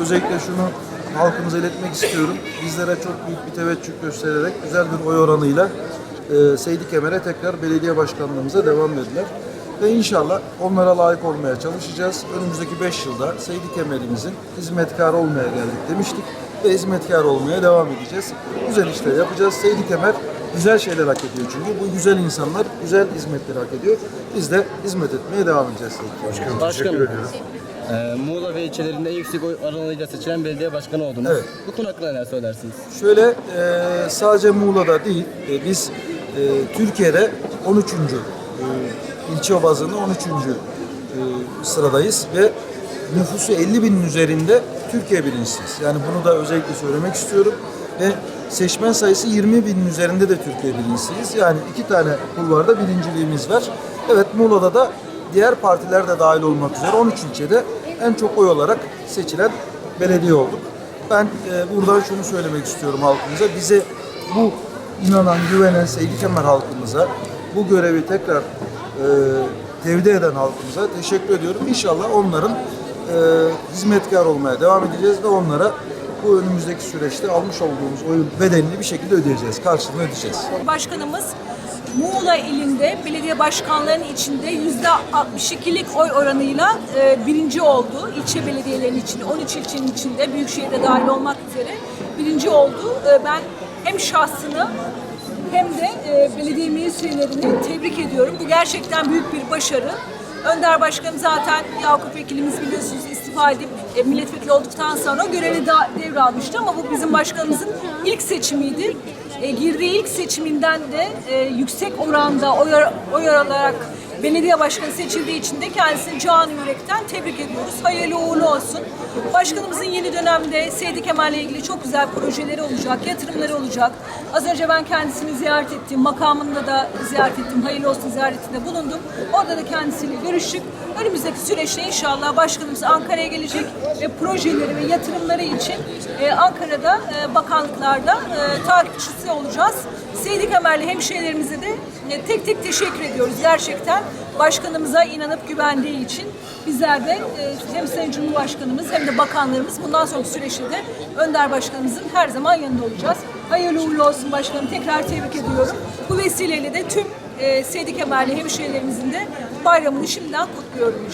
Özellikle şunu halkımıza iletmek istiyorum. Bizlere çok büyük bir teveccüh göstererek güzel bir oy oranıyla e, Seydi Kemer'e tekrar belediye başkanlığımıza devam dediler. Ve inşallah onlara layık olmaya çalışacağız. Önümüzdeki 5 yılda Seydi Kemer'imizin hizmetkarı olmaya geldik demiştik. Ve hizmetkar olmaya devam edeceğiz. Güzel işler yapacağız. Seydi Kemer güzel şeyler hak ediyor çünkü. Bu güzel insanlar güzel hizmetleri hak ediyor. Biz de hizmet etmeye devam edeceğiz Kemer'e. Başkanım, e, Muğla ve ilçelerinde en yüksek oy oranıyla seçilen belediye başkanı oldunuz. Evet. Bu konu hakkında neler söylersiniz? Şöyle e, sadece Muğla'da değil, e, biz e, Türkiye'de 13. E, ilçe bazında 13. E, sıradayız ve nüfusu 50 binin üzerinde Türkiye birincisiyiz. Yani bunu da özellikle söylemek istiyorum ve seçmen sayısı 20 binin üzerinde de Türkiye birincisiyiz. Yani iki tane kulvarda birinciliğimiz var. Evet Muğla'da da diğer partiler de dahil olmak üzere 13 ilçede en çok oy olarak seçilen belediye olduk. Ben e, buradan şunu söylemek istiyorum halkımıza. Bize bu inanan, güvenen Seydi Kemer halkımıza bu görevi tekrar e, tevdi eden halkımıza teşekkür ediyorum. İnşallah onların e, hizmetkar olmaya devam edeceğiz ve onlara bu önümüzdeki süreçte almış olduğumuz oyun bedelini bir şekilde ödeyeceğiz. Karşılığını ödeyeceğiz. Başkanımız Muğla ilinde belediye başkanlarının içinde yüzde 62'lik oy oranıyla e, birinci oldu. İlçe belediyelerinin içinde, 13 ilçenin içinde, Büyükşehir'de dahil olmak üzere birinci oldu. E, ben hem şahsını hem de e, belediye meclis üyelerini tebrik ediyorum. Bu gerçekten büyük bir başarı. Önder Başkanım zaten Yakup Vekilimiz biliyorsunuz istifa edip e, milletvekili olduktan sonra görevi da devralmıştı ama bu bizim başkanımızın ilk seçimiydi. E, girdiği ilk seçiminden de e, yüksek oranda oy, oy alarak belediye başkanı seçildiği için de kendisini canı yürekten tebrik ediyoruz. Hayırlı uğurlu olsun. Başkanımızın yeni dönemde Seydi Kemal'le ilgili çok güzel projeleri olacak, yatırımları olacak. Az önce ben kendisini ziyaret ettim, makamında da ziyaret ettim, hayırlı olsun ziyaretinde bulundum. Orada da kendisiyle görüştük. Önümüzdeki süreçte inşallah başkanımız Ankara'ya gelecek ve projeleri ve yatırımları için e, Ankara'da e, bakanlıklarda e, takipçisi olacağız. Seydi Kemerli hemşehrilerimize de tek tek teşekkür ediyoruz gerçekten. Başkanımıza inanıp güvendiği için bizler de e, hem Sayın Cumhurbaşkanımız hem de bakanlarımız bundan sonraki süreçte de Önder Başkanımızın her zaman yanında olacağız. Hayırlı uğurlu olsun başkanım. Tekrar tebrik ediyorum. Bu vesileyle de tüm e, Seydi Kemerli hemşehrilerimizin de bayramını şimdiden kutluyorum.